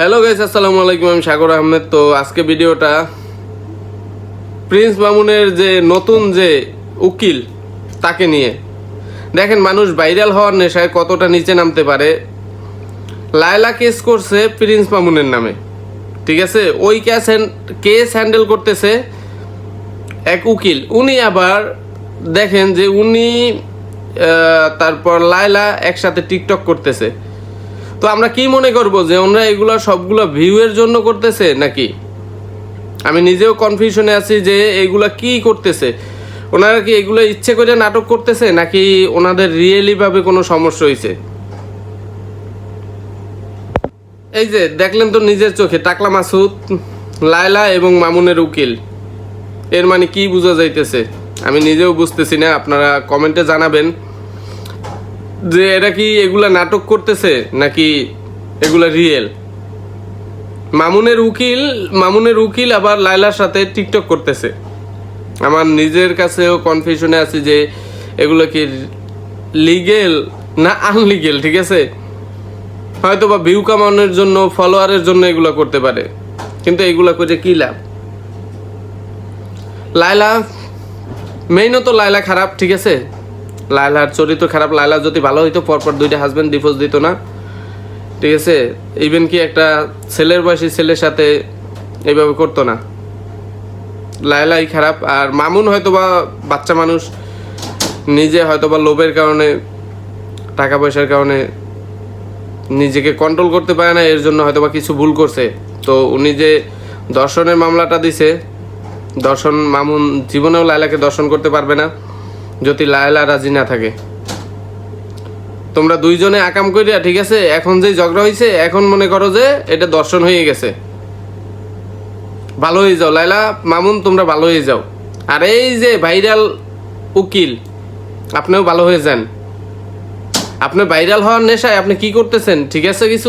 Hello guys আসসালামু আলাইকুম আমি সাগর আহমেদ তো আজকে ভিডিওটা প্রিন্স মামুনের যে নতুন যে উকিল, তাকে নিয়ে। দেখেন, মানুষ ভাইরাল হওয়ার নেশায় কতটা নিচে নামতে পারে। লায়লা কেস করছে প্রিন্স মামুনের নামে। ঠিক আছে? ওই কেস কেস হ্যান্ডেল করতেছে এক উকিল। উনি আবার দেখেন যে উনি তারপর লায়লা একসাথে টিকটক করতেছে। তো আমরা কি মনে করব যে ওনারা এগুলো সবগুলো ভিউয়ের জন্য করতেছে নাকি? আমি নিজেও কনফিউশনে আছি যে এগুলা কি করতেছে। ওনারা কি এগুলো ইচ্ছে করে নাটক করতেছে নাকি ওনাদের রিয়েলি ভাবে কোনো সমস্যা হয়েছে এই যে দেখলেন তো নিজের চোখে, টাকলা মাসুদ, লায়লা এবং মামুনের উকিল। এর মানে কি বোঝা যাইতেছে? আমি নিজেও বুঝতেছি না, আপনারা কমেন্টে জানাবেন। যে এটা কি এগুলা নাটক করতেছে নাকি এগুলা রিয়েল মামুনের উকিল মামুনের উকিল আবার লাইলার সাথে টিকটক করতেছে। আমার নিজের কাছেও কনফিউশনে আছে যে এগুলো কি লিগেল না আনলিগেল ঠিক আছে? হয়তো বা ভিউ কামানোর জন্য ফলোয়ারের জন্য এগুলো করতে পারে। কিন্তু এগুলো করে কি লাভ? লাইলা মেইনও তো লাইলা খারাপ, ঠিক আছে? লাইলার চরিত্র খারাপ লাইলা যদি ভালো হইতো, পরপর দুইটা হাজব্যান্ড ডিভোর্স দিত না। ঠিক আছে? ইভেন কি একটা ছেলের বয়সী ছেলের সাথে এইভাবে করতো না। লাইলাই খারাপ, আর মামুন হয়তো বা বাচ্চা মানুষ, নিজে হয়তো বা লোভের কারণে টাকা পয়সার কারণে নিজেকে কন্ট্রোল করতে পারে না, এর জন্য হয়তো বা কিছু ভুল করছে। তো উনি যে দর্শনের মামলাটা দিছে, দর্শন, মামুন জীবনেও লায়লাকে দর্শন করতে পারবে না। যদি লায়লা রাজি না থাকে। তোমরা দুইজনে আকাম করিয়া ঠিক আছে, এখন যে ঝগড়া হয়েছে এখন মনে করো যে এটা দর্শন হয়ে গেছে। ভালো হয়ে যাও। লাইলা মামুন, তোমরা ভালো হয়ে যাও। আর এই যে ভাইরাল উকিল, আপনিও ভালো হয়ে যান। আপনি ভাইরাল হওয়ার নেশায় আপনি কি করতেছেন? ঠিক আছে কিছু?